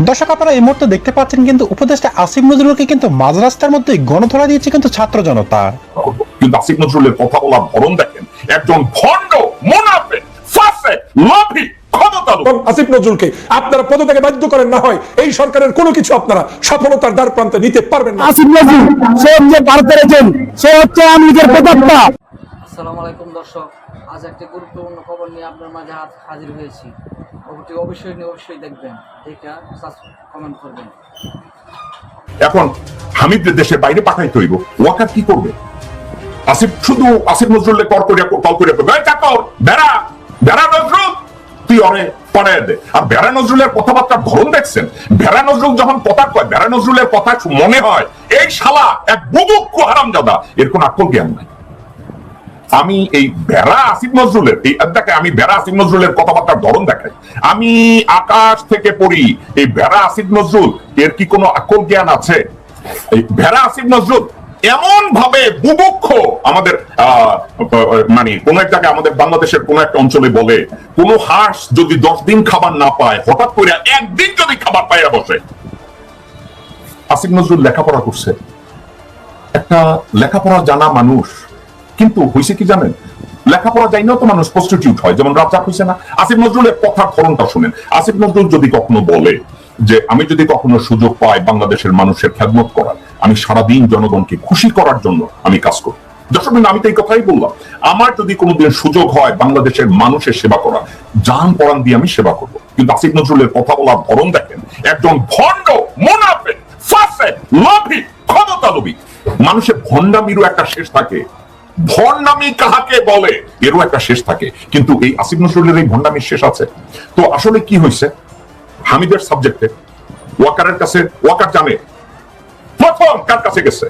দর্শক আপনারা এই মুহূর্তে দেখতে পাচ্ছেন কিন্তু উপদেষ্টা আসিফ নজরুলকে কিন্তু মাঝ রাস্তার মধ্যে গণধরা দিয়েছে কিন্তু ছাত্র জনতা। কিন্তু আসিফ নজরুলের কথা বলার ধরন দেখেন একজন ভণ্ড মুনাফে ফাসে লোভী আসিফ নজরুলকে আপনারা পদত্যাগে বাধ্য করেন না হয় এই সরকারের কোনো কিছু আপনারা সফলতার দ্বার প্রান্তে নিতে পারবেন না। আসিফ নজরুল সে হচ্ছে ভারতের এজেন্ট সে হচ্ছে প্রেতাত্মা আসসালামু আলাইকুম দর্শক। আজ একটি গুরুত্বপূর্ণ খবর নিয়ে আপনার মাঝে হাত- হাজির হয়েছি। খবরটি অবশ্যই অবশ্যই দেখবেন। দেখে কমেন্ট করবেন। এখন হামিদদের দেশের বাইরে পাঠাইতে হইব ওয়াকার কি করবে? আসিফ, শুধু আসিফ কল চাকর, বেড়া বেড়া নজরুল, তুই দে। আর বেড়া নজরুলের কথাবার্তার ধরন দেখছেন। বেড়া নজরুল যখন কথা কয়, বেড়া নজরুলের কথা মনে হয়, এই শালা এক বুবুক্কু হারামজাদা। এর কোন আকল জ্ঞান নাই। আমি এই বেড়া আসিফ নজরুলের, এই দেখে আমি বেড়া আসিফ নজরুলের কথাবার্তার ধরন দেখাই। আমি আকাশ থেকে পড়ি, এই বেড়া আসিফ নজরুল, এর কি কোনো আকল জ্ঞান আছে? এই ভেড়া আসিফ নজরুল এমন ভাবে বুভুক্ষ আমাদের মানে কোন এক জায়গায় আমাদের বাংলাদেশের কোন একটা অঞ্চলে বলে, কোন হাঁস যদি দশ দিন খাবার না পায়, হঠাৎ করে একদিন যদি খাবার পাইয়া বসে। আসিফ নজরুল লেখাপড়া করছে। একটা লেখাপড়া জানা মানুষ কিন্তু হয়েছে কি জানেন? লেখাপড়া যাই না তো মানুষ প্রস্টিটিউট হয় যেমন রাজ্জাক হয়েছে না। আসিফ নজরুলের কথার ধরনটা শুনেন। আসিফ নজরুল যদি কখনো বলে যে আমি যদি কখনো সুযোগ পাই বাংলাদেশের মানুষের খেদমত করার আমি সারাদিন জনগণকে খুশি করার জন্য আমি কাজ করব দর্শক বিন্দু, আমি তো এই কথাই বললাম। আমার যদি কোনোদিন সুযোগ হয় বাংলাদেশের মানুষের সেবা করা জান পরাণ দিয়ে আমি সেবা করব। কিন্তু আসিফ নজরুলের কথা বলার ধরন দেখেন একজন ভণ্ড মুনাফে ফাসে লোভী ক্ষমতা লোভী মানুষের ভণ্ডামিরও একটা শেষ থাকে ভণ্ডামি কাহাকে বলে? এরও একটা শেষ থাকে। কিন্তু এই আসিফ নজরুলের এই ভণ্ডামির শেষ আছে। তো আসলে কি হয়েছে? হামিদের সাবজেক্টে ওয়াকারের কাছে, ওয়াকার জানে। প্রথম কার কাছে গেছে?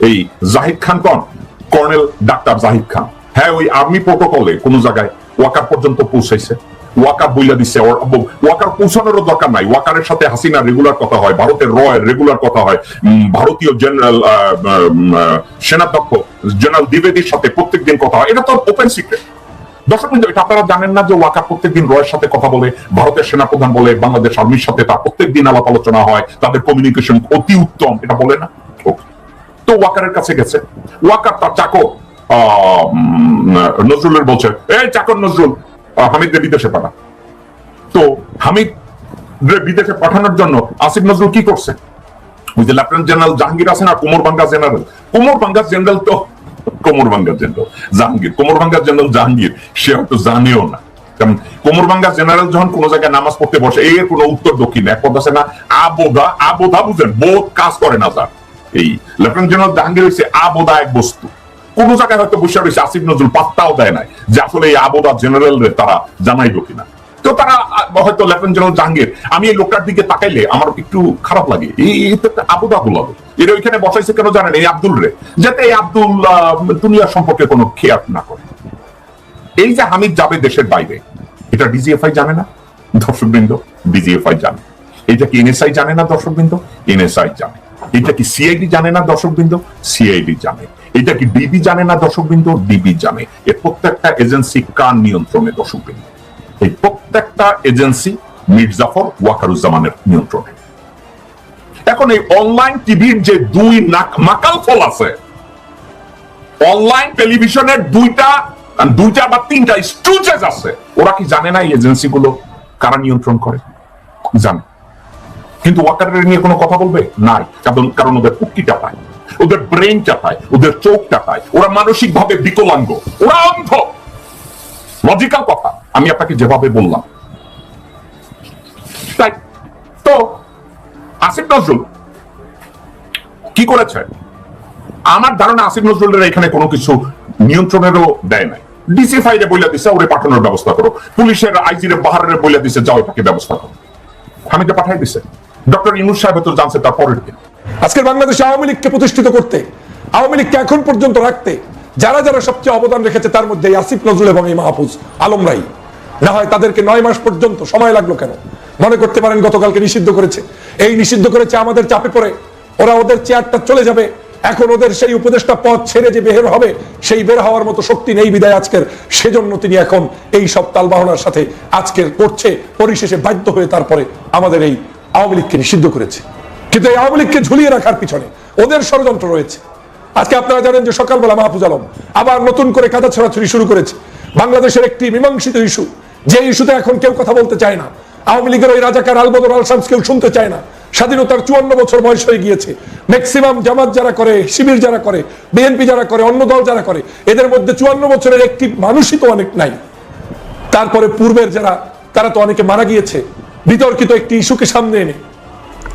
এই জাহিদ খান কন? Colonel doctor Zahid Khan. হ্যাঁ ওই আর্মি প্রোটোকলে কোন জায়গায় ওয়াকার পর্যন্ত পৌঁছাইছে। ওয়াকার বইলা ব- ওয়াকার পৌঁছানোরও দরকার নাই। ওয়াকারের সাথে হাসিনা রেগুলার কথা হয় ভারতের রয়ের রেগুলার কথা হয়। ভারতীয় জেনারেল সেনাধ্যক্ষ জেনারেল দ্বিবেদীর সাথে প্রত্যেকদিন কথা হয়। এটা তো ওপেন সিক্রেট দর্শক বিন্দু, এটা আপনারা জানেন না যে ওয়াকার প্রত্যেকদিন রয়ের সাথে কথা বলে ভারতের সেনাপ্রধান বলে বাংলাদেশ আর্মির সাথে তার প্রত্যেকদিন আলাপ আলোচনা হয় তাদের কমিউনিকেশন অতি উত্তম এটা বলে না? তো ওয়াকারের কাছে গেছে। ওয়াকার তার চাকর নজরুলের বলছে এই চাকর নজরুল হামিদকে বিদেশে পাঠা তো হামিদ বিদেশে পাঠানোর জন্য আসিফ নজরুল কি করছে? ওই যে লেফটেন্যান্ট জেনারেল জাহাঙ্গীর আছে না কোমর ভাঙ্গা জেনারেল। কোমর ভাঙ্গা জেনারেল তো কোমর ভাঙ্গা জেনারেল, জাহাঙ্গীর। কোমর ভাঙ্গা জেনারেল জাহাঙ্গীর, সে হয়তো জানেও না। কারণ জেনারেল যখন কোন জায়গায় নামাজ পড়তে বসে, এর কোনো উত্তর দক্ষিণ এক কথা আছে না। আবোধা আবোধা বুঝেন, বোধ কাজ করে না স্যার এই লেফটেন্যান্ট জেনারেল জাহাঙ্গীর হচ্ছে আবোধা এক বস্তু। কোন জায়গায় হয়তো বসে রয়েছে, আসিফ নজরুল পাত্তাও দেয় নাই যে আসলে এই আবোধা জেনারেল তারা জানাইলো কিনা। তো তারা হয়তো লেফটেন্যান্ট জেনারেল জাহাঙ্গীর, আমি এই লোকটার দিকে তাকাইলে আমার একটু খারাপ লাগে। এই তো একটা আবুদা গুলাবো এর ওইখানে বসাইছে কেন জানেন? এই আব্দুল রে। যাতে এই আব্দুল দুনিয়া সম্পর্কে কোনো খেয়াল না করে। এই যে হামিদ যাবে দেশের বাইরে, এটা ডিজিএফআই জানে না? দর্শকবৃন্দ, ডিজিএফআই জানে। এটা কি এনএসআই জানে না দর্শকবৃন্দ? এনএসআই জানে। এটা কি সিআইডি জানে না দর্শকবৃন্দ? সিআইডি জানে। এটা কি ডিবি জানে না দর্শকবৃন্দ? ডিবি জানে। এর প্রত্যেকটা এজেন্সি কার নিয়ন্ত্রণে দর্শকবৃন্দ? এই প্রত্যেকটা এজেন্সি মির্জাফর ওয়াকারুজ্জামানের নিয়ন্ত্রণে। এখন এই অনলাইন টিভির যে দুই মাকাল ফল আছে অনলাইন টেলিভিশনের দুইটা দুইটা বা তিনটা স্টুচেস আছে, ওরা কি জানে না এই এজেন্সি গুলো কারা নিয়ন্ত্রণ করে? জানে। কিন্তু ওয়াকারের নিয়ে কোনো কথা বলবে? নাই। কারণ কারণ ওদের পুটকিটা পায়। ওদের ব্রেনটা পায়, ওদের চোখটা পায়, ওরা মানসিক ভাবে বিকলাঙ্গ, ওরা অন্ধ। লজিক্যাল কথা, আমি আপনাকে যেভাবে বললাম। তাই, তো, আসিফ নজরুল কি করেছে? আমার ধারণা আসিফ নজরুলের এখানে কোনো কিছু নিয়ন্ত্রণেরও দেয় নাই। ডিসি ফাইলে বইলা দিছে, ওরে পাঠানোর ব্যবস্থা করো। পুলিশের আইজির বাহারের বইলা দিছে, যাও এটাকে ব্যবস্থা করো। হামিদে পাঠাই দিছে। ডক্টর ইনুস সাহেব তো জানছে তার পরের দিন। আজকের বাংলাদেশে আওয়ামী লীগকে প্রতিষ্ঠিত করতে, আওয়ামী লীগকে এখন পর্যন্ত রাখতে, যারা যারা সবচেয়ে অবদান রেখেছে তার মধ্যে আসিফ নজরুল এবং এই মাহফুজ আলম রাই। না হয় তাদেরকে নয় মাস পর্যন্ত সময় লাগল কেন? মনে করতে পারেন গতকালকে নিষিদ্ধ করেছে। এই নিষিদ্ধ করেছে আমাদের চাপে পড়ে। ওরা ওদের চেয়ারটা চলে যাবে। এখন ওদের সেই উপদেষ্টা পথ ছেড়ে যে বের হবে, সেই বের হওয়ার মতো শক্তি নেই বিদায় আজকের। সেজন্য তিনি এখন এই সব তালবাহনার সাথে আজকের করছে, পরিশেষে বাধ্য হয়ে তারপরে আমাদের এই আওয়ামী লীগকে নিষিদ্ধ করেছে। কিন্তু এই আওয়ামী লীগকে ঝুলিয়ে রাখার পিছনে ওদের ষড়যন্ত্র রয়েছে। আজকে আপনারা জানেন যে সকালবেলা মাহফুজ আলম আবার নতুন করে কাদা ছড়াছড়ি শুরু করেছে। বাংলাদেশের একটি মীমাংসিত ইস্যু, যে ইস্যুতে এখন কেউ কথা বলতে চায় না। আওয়ামী লীগের ওই রাজাকার আলবদর আল শামস কেউ শুনতে চায় না। স্বাধীনতার চুয়ান্ন বছর বয়স হয়ে গিয়েছে। ম্যাক্সিমাম জামাত যারা করে, শিবির যারা করে, বিএনপি যারা করে, অন্য দল যারা করে, এদের মধ্যে চুয়ান্ন বছরের একটি মানুষই তো অনেক নাই। তারপরে পূর্বের যারা, তারা তো অনেকে মারা গিয়েছে। বিতর্কিত একটি ইস্যুকে সামনে এনে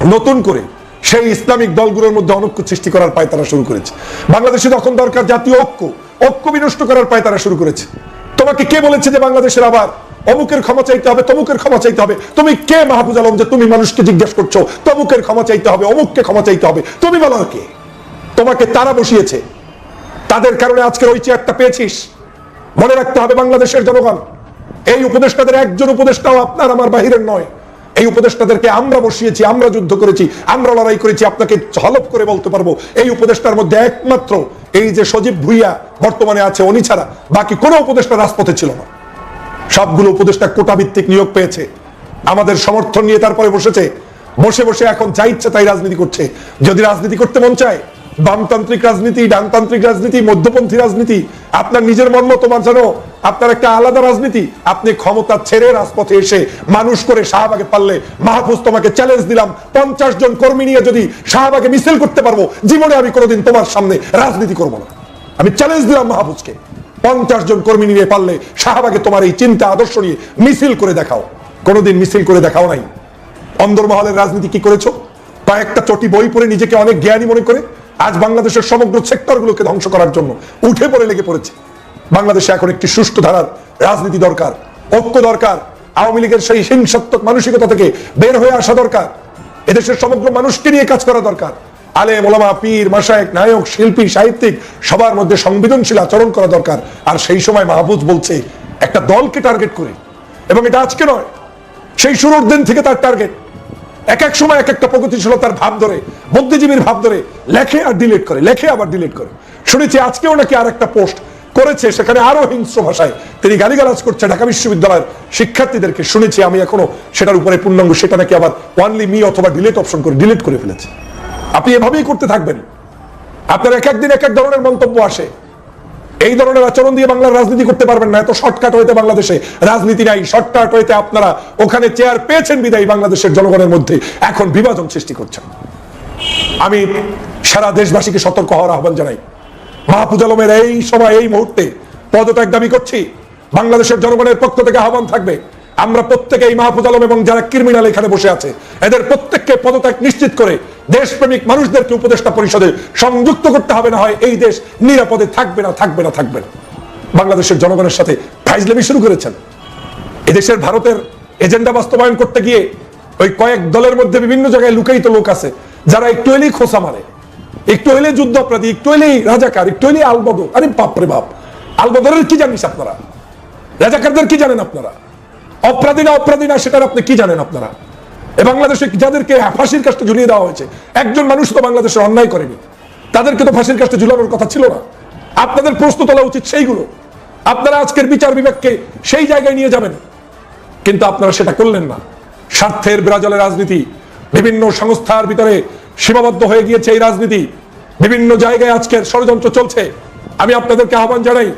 নতুন করে সেই ইসলামিক দলগুলোর মধ্যে অনৈক্য সৃষ্টি করার পায় তারা শুরু করেছে। বাংলাদেশে তখন দরকার জাতীয় ঐক্য ঐক্য বিনষ্ট করার পায় তারা শুরু করেছে। তোমাকে কে বলেছে যে বাংলাদেশের আবার অমুকের ক্ষমা চাইতে হবে, তমুকের ক্ষমা চাইতে হবে? তুমি কে মাহবুজ আলম যে তুমি মানুষকে জিজ্ঞেস করছ, তমুকের ক্ষমা চাইতে হবে, অমুককে ক্ষমা চাইতে হবে? তুমি বলো কে? তোমাকে তারা বসিয়েছে। তাদের কারণে আজকের ওই চেয়ারটা পেয়েছিস। মনে রাখতে হবে বাংলাদেশের জনগণ। এই উপদেষ্টাদের একজন উপদেষ্টাও আপনার, আমার বাহিরের নয়। এই উপদেষ্টাদেরকে আমরা বসিয়েছি, আমরা যুদ্ধ করেছি, আমরা লড়াই করেছি, আপনাকে ঝলপ করে বলতে পারব। এই উপদেষ্টার মধ্যে একমাত্র এই যে সজীব ভুইয়া বর্তমানে আছে, উনি ছাড়া বাকি কোনো উপদেষ্টা রাজপথে ছিল না। সবগুলো উপদেষ্টা কোটা ভিত্তিক নিয়োগ পেয়েছে। আমাদের সমর্থন নিয়ে তারপরে বসেছে। বসে বসে এখন যা ইচ্ছে তাই রাজনীতি করছে। যদি রাজনীতি করতে মন চায় বামতান্ত্রিক রাজনীতি, ডানতান্ত্রিক রাজনীতি, মধ্যপন্থী রাজনীতি। আপনার নিজের মন মতো বাঁচানো আপনার একটা আলাদা রাজনীতি। আপনি ক্ষমতা ছেড়ে রাজপথে এসে মানুষ করে শাহবাগে পারলে মাহফুজ তোমাকে চ্যালেঞ্জ দিলাম। পঞ্চাশ জন কর্মী নিয়ে যদি শাহবাগে মিছিল করতে পারব, জীবনে আমি কোনোদিন তোমার সামনে রাজনীতি করব না। আমি চ্যালেঞ্জ দিলাম মাহফুজকে। পঞ্চাশ জন কর্মী নিয়ে পারলে শাহবাগে তোমার এই চিন্তা, আদর্শ নিয়ে মিছিল করে দেখাও। কোনোদিন মিছিল করে দেখাও নাই। অন্দরমহলের রাজনীতি কি করেছ? কয়েকটা চটি বই পড়ে নিজেকে অনেক জ্ঞানী মনে করে। আজ বাংলাদেশের সমগ্র সেক্টরগুলোকে ধ্বংস করার জন্য উঠে পড়ে লেগে পড়েছে। বাংলাদেশে এখন একটি সুষ্ঠু ধারার রাজনীতি দরকার, ঐক্য দরকার, আওয়ামী লীগের সেই হিংসাত্মক মানসিকতা থেকে বের হয়ে আসা দরকার, এদেশের সমগ্র মানুষকে নিয়ে কাজ করা দরকার। আলে মোলামা পীর মাসায়েক নায়ক, শিল্পী, সাহিত্যিক, সবার মধ্যে সংবেদনশীল আচরণ করা দরকার। আর সেই সময় মাহবুজ বলছে, একটা দলকে টার্গেট করে। এবং এটা আজকে নয়, সেই শুরুর দিন থেকে তার টার্গেট এক এক সময় এক একটা প্রগতিশীলতার ভাব ধরে, বুদ্ধিজীবীর ভাব ধরে, লেখে আর ডিলিট করে, লেখে আবার ডিলিট করে। শুনেছি আজকেও নাকি আর একটা পোস্ট করেছে, সেখানে আরও হিংস্র ভাষায় তিনি গালিগালাজ করছে ঢাকা বিশ্ববিদ্যালয়ের শিক্ষার্থীদেরকে। শুনেছি আমি এখনও সেটার উপরে পূর্ণাঙ্গ, সেটা নাকি আবার ওয়ানলি মি অথবা ডিলিট অপশন করে ডিলিট করে ফেলেছে। আপনি এভাবেই করতে থাকবেন। আপনার এক একদিন এক এক ধরনের মন্তব্য আসে। এই ধরনের আচরণ দিয়ে বাংলার রাজনীতি করতে পারবেন না। এত শর্টকাট হইতে বাংলাদেশে। রাজনীতি নাই শর্টকাট হইতে আপনারা। ওখানে চেয়ার পেয়েছেন বিদায় বাংলাদেশের জনগণের মধ্যে। এখন বিভাজন সৃষ্টি করছেন। আমি সারা দেশবাসীকে সতর্ক হওয়ার আহ্বান জানাই। মাহফুজ আলমের এই সময়, এই মুহূর্তে পদত্যাগ দাবি করছি। বাংলাদেশের জনগণের পক্ষ থেকে আহ্বান থাকবে। আমরা প্রত্যেকে এই মাহফুজ আলম এবং যারা ক্রিমিনাল এখানে বসে আছে, এদের প্রত্যেককে পদত্যাগ নিশ্চিত করে দেশপ্রেমিক মানুষদেরকে উপদেষ্টা পরিষদে সংযুক্ত করতে হবে, না হয় এই দেশ নিরাপদে থাকবে না থাকবে না থাকবে না। বাংলাদেশের জনগণের সাথে ফাইজলামি শুরু করেছেন। এদেশের ভারতের এজেন্ডা বাস্তবায়ন করতে গিয়ে ওই কয়েক দলের মধ্যে বিভিন্ন জায়গায় লুকায়িত লোক আছে, যারা একটু এলেই খোসা মারে, একটু এলে যুদ্ধ অপরাধী, একটু এলেই রাজাকার, একটু এলেই আলবদর আরে বাপ রে বাপ আলবদরের কি জানিস আপনারা? রাজাকারদের কি জানেন আপনারা? অপরাধী না অপরাধী না, সেটার আপনি কি জানেন আপনারা? এ বাংলাদেশে যাদেরকে ফাঁসির কাজটা ঝুলিয়ে দেওয়া হয়েছে, একজন মানুষ তো বাংলাদেশে অন্যায় করেনি, তাদেরকে তো ফাঁসির কাজটা ঝুলানোর কথা ছিল না। আপনাদের প্রশ্ন তোলা উচিত সেইগুলো। আপনারা আজকের বিচার বিভাগকে সেই জায়গায় নিয়ে যাবেন, কিন্তু আপনারা সেটা করলেন না। স্বার্থের বিরাজলে রাজনীতি, বিভিন্ন সংস্থার ভিতরে সীমাবদ্ধ হয়ে গিয়েছে এই রাজনীতি। বিভিন্ন জায়গায় আজকের ষড়যন্ত্র চলছে। আমি আপনাদেরকে আহ্বান জানাই,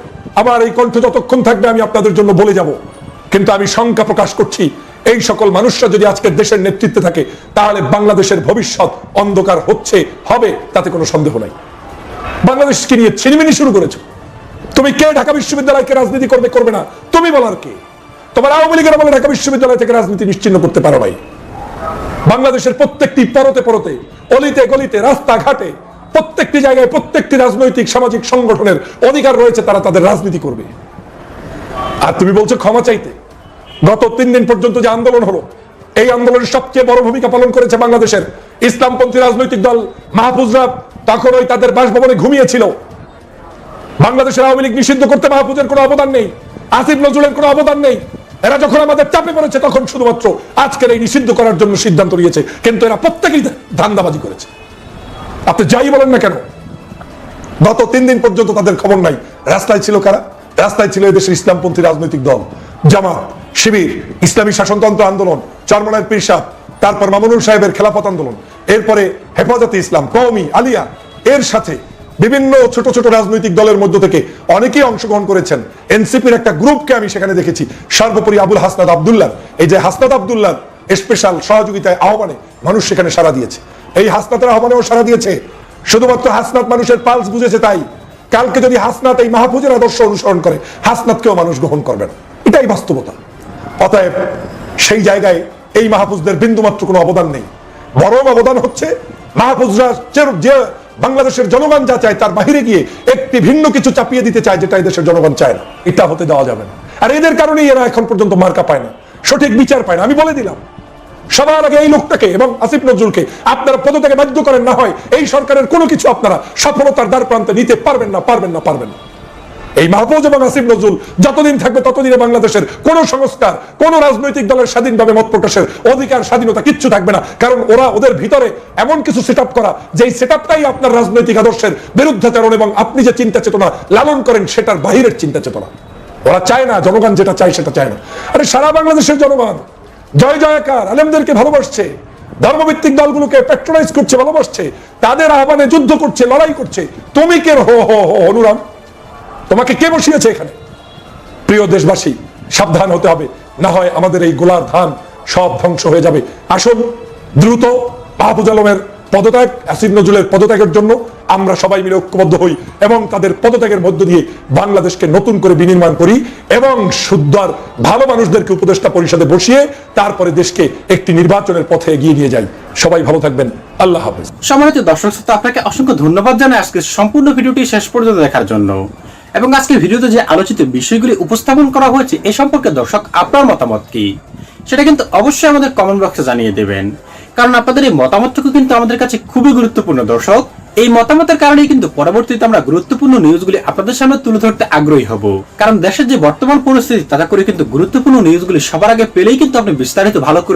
আমার এই কণ্ঠ যতক্ষণ থাকবে আমি আপনাদের জন্য বলে যাব। কিন্তু আমি শঙ্কা প্রকাশ করছি এই সকল মানুষরা যদি আজকের দেশের নেতৃত্বে থাকে, তাহলে বাংলাদেশের ভবিষ্যৎ অন্ধকার হচ্ছে, হবে, তাতে কোনো সন্দেহ নাই। বাংলাদেশকে নিয়ে ছিনিমিনি শুরু করেছ। তুমি কে ঢাকা বিশ্ববিদ্যালয়কে রাজনীতি করবে করবে না? তুমি বলার কে? তোমার আওয়ামী লীগের আমলে ঢাকা বিশ্ববিদ্যালয় থেকে রাজনীতি নিশ্চিন্ন করতে পারো নাই। বাংলাদেশের প্রত্যেকটি পরতে পরতে, অলিতে গলিতে, রাস্তাঘাটে, প্রত্যেকটি জায়গায় প্রত্যেকটি রাজনৈতিক, সামাজিক সংগঠনের অধিকার রয়েছে, তারা তাদের রাজনীতি করবে। আর তুমি বলছো ক্ষমা চাইতে। গত তিন দিন পর্যন্ত যে আন্দোলন হলো, এই আন্দোলনের সবচেয়ে বড় ভূমিকা পালন করেছে বাংলাদেশের ইসলামপন্থী রাজনৈতিক দল মাহফুজরা তখন ওই তাদের বাসভবনে ঘুমিয়েছিল। বাংলাদেশের আওয়ামী লীগ নিষিদ্ধ করতে মাহফুজের কোনো অবদান নেই, আসিফ নজরুলের কোনো অবদান নেই। এরা যখন আমাদের চাপে পড়েছে, তখন শুধুমাত্র আজকের এই নিষিদ্ধ করার জন্য সিদ্ধান্ত নিয়েছে, কিন্তু এরা প্রত্যেকেই ধান্দাবাজি করেছে। আপনি যাই বলেন না কেন, গত তিন দিন পর্যন্ত তাদের খবর নাই। রাস্তায় ছিল কারা? রাস্তায় ছিল এদেশের ইসলামপন্থী রাজনৈতিক দল, জামাত। শিবির, ইসলামী শাসনতন্ত্র আন্দোলন চরমনায় পীরসাদ, তারপর মামুনুল সাহেবের খেলাফত আন্দোলন, এরপরে হেফাজতে ইসলাম, কওমি, আলিয়া, এর সাথে বিভিন্ন ছোট ছোট রাজনৈতিক দলের মধ্য থেকে অনেকেই অংশগ্রহণ করেছেন। এনসিপির একটা গ্রুপকে আমি সেখানে দেখেছি, সর্বোপরি আবুল হাসনাদ আবদুল্লাহ। এই যে হাসনাদ আবদুল্লাহ স্পেশাল সহযোগিতায় আহ্বানে মানুষ সেখানে সারা দিয়েছে। এই হাসনাতের আহ্বানেও সারা দিয়েছে। শুধুমাত্র হাসনাত মানুষের পালস বুঝেছে তাই। কালকে যদি হাসনাত এই মাহফুজের আদর্শ অনুসরণ করে, হাসনাতকেও মানুষ গ্রহণ করবে না। এটাই বাস্তবতা। অতএব সেই জায়গায় এই মাহফুজদের বিন্দুমাত্র কোনো অবদান নেই। বরং অবদান হচ্ছে মাহফুজরা যে- বাংলাদেশের জনগণ যা চায় তার বাহিরে গিয়ে একটি ভিন্ন কিছু চাপিয়ে দিতে চায় যেটা দেশের জনগণ চায় না। এটা হতে দেওয়া যাবে না। আর এদের কারণেই এরা এখন পর্যন্ত মার্কা পায় না। সঠিক বিচার পায় না। আমি বলে দিলাম, সবার আগে এই লোকটাকে এবং আসিফ নজরুলকে আপনারা পদত্যাগে বাধ্য করেন, না হয় এই সরকারের কোনো কিছু আপনারা সফলতার দ্বার প্রান্তে নিতে পারবেন না পারবেন না পারবেন না। এই মাহফুজ এবং আসিফ নজরুল যতদিন থাকবে ততদিনে বাংলাদেশের কোন সংস্কার, কোন রাজনৈতিক দলের স্বাধীনভাবে মত প্রকাশের অধিকার, স্বাধীনতা কিচ্ছু থাকবে না। কারণ ওরা ওদের ভিতরে এমন কিছু সেট করা যে সেট আপনার রাজনৈতিক আদর্শের বিরুদ্ধাচরণ এবং আপনি যে চিন্তা চেতনা লালন করেন, সেটার বাহিরের চিন্তা চেতনা। ওরা চায় না, জনগণ যেটা চায় সেটা চায় না। আরে সারা বাংলাদেশের জনগণ, জয় জয়কার, আলেমদেরকে ভালোবাসছে, ধর্মভিত্তিক দলগুলোকে পেট্রোলাইজ করছে, ভালোবাসছে, তাদের আহ্বানে যুদ্ধ করছে, লড়াই করছে। তুমি কে? হো হো হো অনুরাম তোমাকে কে বসিয়েছে এখানে? প্রিয় দেশবাসী, সাবধান হতে হবে। না হয় আমাদের এই গোলার ধান সব ধ্বংস হয়ে যাবে। আসুন, দ্রুত মাহফুজ আলমের পদত্যাগ, আসিফ নজরুলের পদত্যাগের জন্য আমরা সবাই মিলে ঐক্যবদ্ধ হই এবং তাদের পদত্যাগের মধ্য দিয়ে বাংলাদেশকে নতুন করে বিনির্মাণ করি এবং শুদ্ধ আর ভালো মানুষদেরকে উপদেষ্টা পরিষদে বসিয়ে তারপরে দেশকে একটি নির্বাচনের পথে এগিয়ে নিয়ে যাই। সবাই ভালো থাকবেন। আল্লাহ হাফেজ। সম্মানিত দর্শক শ্রোতা, আপনাকে অসংখ্য ধন্যবাদ জানাই আজকে সম্পূর্ণ ভিডিওটি শেষ পর্যন্ত দেখার জন্য। এবং আজকের ভিডিওতে যে আলোচিত বিষয়গুলি উপস্থাপন করা হয়েছে, এ সম্পর্কে দর্শক আপনার মতামত কি? সেটা কিন্তু অবশ্যই আমাদের কমেন্ট বক্সে জানিয়ে দেবেন। কারণ আপনাদের এই মতামতটুকু কিন্তু আমাদের কাছে খুবই গুরুত্বপূর্ণ, দর্শক। এই মতামতের কারণেই কিন্তু পরবর্তীতে আমরা গুরুত্বপূর্ণ নিউজগুলি আপনাদের সামনে তুলে ধরতে আগ্রহী হব। কারণ দেশের যে বর্তমান পরিস্থিতি, তাতে করে কিন্তু গুরুত্বপূর্ণ নিউজগুলি সবার আগে পেলেই কিন্তু আপনি বিস্তারিত ভালো করে